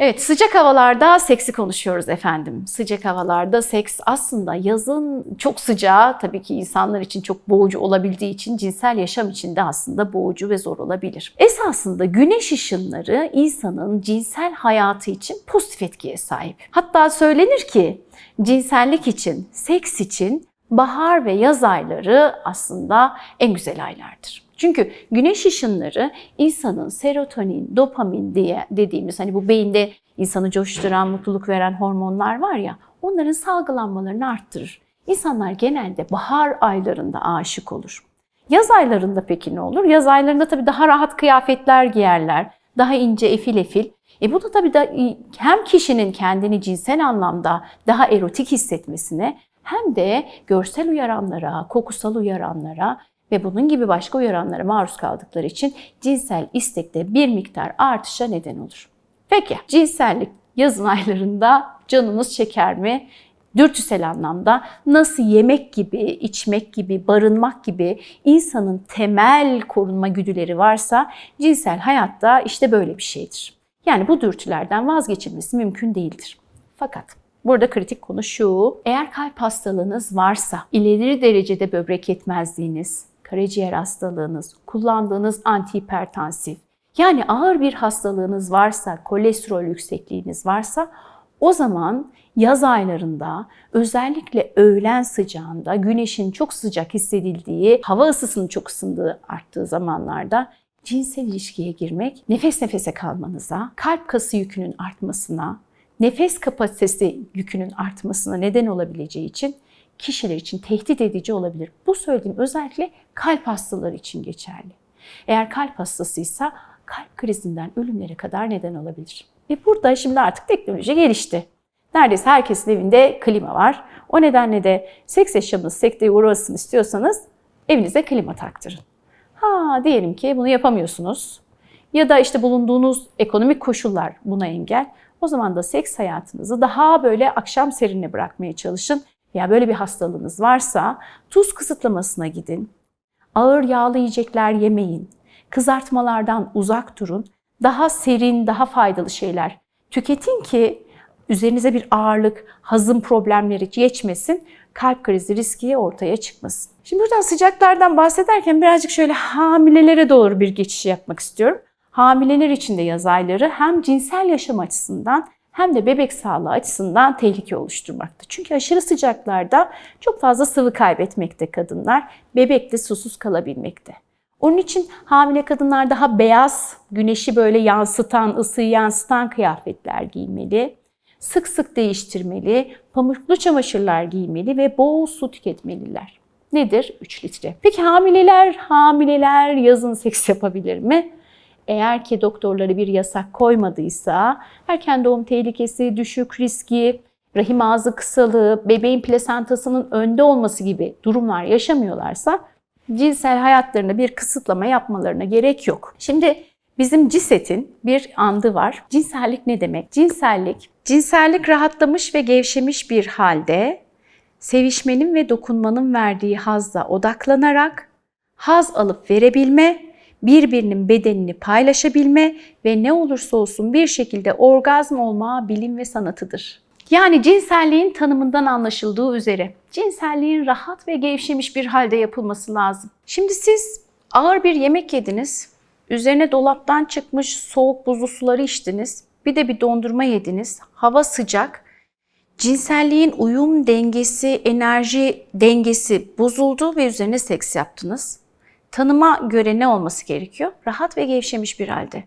Evet sıcak havalarda seksi konuşuyoruz efendim. Sıcak havalarda seks aslında yazın çok sıcağı tabii ki insanlar için çok boğucu olabildiği için cinsel yaşam için de aslında boğucu ve zor olabilir. Esasında güneş ışınları insanın cinsel hayatı için pozitif etkiye sahip. Hatta söylenir ki cinsellik için, seks için bahar ve yaz ayları aslında en güzel aylardır. Çünkü güneş ışınları insanın serotonin, dopamin diye dediğimiz hani bu beyinde insanı coşturan, mutluluk veren hormonlar var ya onların salgılanmalarını arttırır. İnsanlar genelde bahar aylarında aşık olur. Yaz aylarında peki ne olur? Yaz aylarında tabii daha rahat kıyafetler giyerler, daha ince efil efil. E bu da tabii da hem kişinin kendini cinsel anlamda daha erotik hissetmesine hem de görsel uyaranlara, kokusal uyaranlara ve bunun gibi başka uyaranlara maruz kaldıkları için cinsel istekte bir miktar artışa neden olur. Peki cinsellik yazın aylarında canınız çeker mi? Dürtüsel anlamda nasıl yemek gibi, içmek gibi, barınmak gibi insanın temel korunma güdüleri varsa cinsel hayatta işte böyle bir şeydir. Yani bu dürtülerden vazgeçilmesi mümkün değildir. Fakat Burada kritik konu şu, eğer kalp hastalığınız varsa, ileri derecede böbrek yetmezliğiniz, karaciğer hastalığınız, kullandığınız antihipertansif, yani ağır bir hastalığınız varsa, kolesterol yüksekliğiniz varsa o zaman yaz aylarında özellikle öğlen sıcağında güneşin çok sıcak hissedildiği, hava ısısının çok ısındığı arttığı zamanlarda cinsel ilişkiye girmek nefes nefese kalmanıza, kalp kası yükünün artmasına, nefes kapasitesi yükünün artmasına neden olabileceği için kişiler için tehdit edici olabilir. Bu söylediğim özellikle kalp hastaları için geçerli. Eğer kalp hastasıysa kalp krizinden ölümlere kadar neden olabilir. Ve burada şimdi artık teknoloji gelişti. Neredeyse herkesin evinde klima var. O nedenle de seks yaşamınız sekteye uğrasın istiyorsanız evinize klima taktırın. Ha diyelim ki bunu yapamıyorsunuz. Ya da işte bulunduğunuz ekonomik koşullar buna engel. O zaman da seks hayatınızı daha böyle akşam serinle bırakmaya çalışın. Ya böyle bir hastalığınız varsa tuz kısıtlamasına gidin. Ağır yağlı yiyecekler yemeyin. Kızartmalardan uzak durun. Daha serin, daha faydalı şeyler tüketin ki üzerinize bir ağırlık, hazım problemleri geçmesin, kalp krizi riski ortaya çıkmasın. Şimdi buradan sıcaklardan bahsederken birazcık şöyle hamilelere doğru bir geçiş yapmak istiyorum. Hamileler için de yaz ayları hem cinsel yaşam açısından hem de bebek sağlığı açısından tehlike oluşturmakta. Çünkü aşırı sıcaklarda çok fazla sıvı kaybetmekte kadınlar, bebek de susuz kalabilmekte. Onun için hamile kadınlar daha beyaz, güneşi böyle yansıtan, ısıyı yansıtan kıyafetler giymeli. Sık sık değiştirmeli, pamuklu çamaşırlar giymeli ve bol su tüketmeliler. Nedir? 3 litre. Peki hamileler, hamileler yazın seks yapabilir mi? Eğer ki doktorları bir yasak koymadıysa, erken doğum tehlikesi, düşük riski, rahim ağzı kısalığı, bebeğin plasentasının önde olması gibi durumlar yaşamıyorlarsa cinsel hayatlarına bir kısıtlama yapmalarına gerek yok. Şimdi bizim CISET'in bir andı var. Cinsellik ne demek? Cinsellik, cinsellik rahatlamış ve gevşemiş bir halde sevişmenin ve dokunmanın verdiği hazla odaklanarak haz alıp verebilme, birbirinin bedenini paylaşabilme ve ne olursa olsun bir şekilde orgazm olma bilim ve sanatıdır. Yani cinselliğin tanımından anlaşıldığı üzere cinselliğin rahat ve gevşemiş bir halde yapılması lazım. Şimdi siz ağır bir yemek yediniz, üzerine dolaptan çıkmış soğuk buzlu suları içtiniz, bir de bir dondurma yediniz, hava sıcak, cinselliğin uyum dengesi, enerji dengesi bozuldu ve üzerine seks yaptınız. Tanıma göre ne olması gerekiyor? Rahat ve gevşemiş bir halde.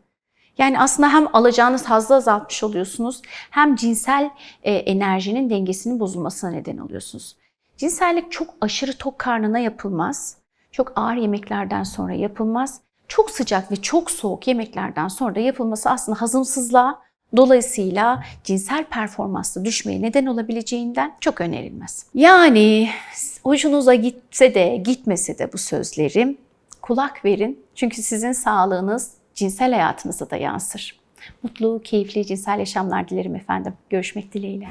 Yani aslında hem alacağınız hazzı azaltmış oluyorsunuz hem cinsel e, enerjinin dengesinin bozulmasına neden oluyorsunuz. Cinsellik çok aşırı tok karnına yapılmaz. Çok ağır yemeklerden sonra yapılmaz. Çok sıcak ve çok soğuk yemeklerden sonra da yapılması aslında hazımsızlığa, dolayısıyla cinsel performansta düşmeye neden olabileceğinden çok önerilmez. Yani hoşunuza gitse de gitmese de bu sözlerim kulak verin. Çünkü sizin sağlığınız cinsel hayatınıza da yansır. Mutlu, keyifli cinsel yaşamlar dilerim efendim. Görüşmek dileğiyle.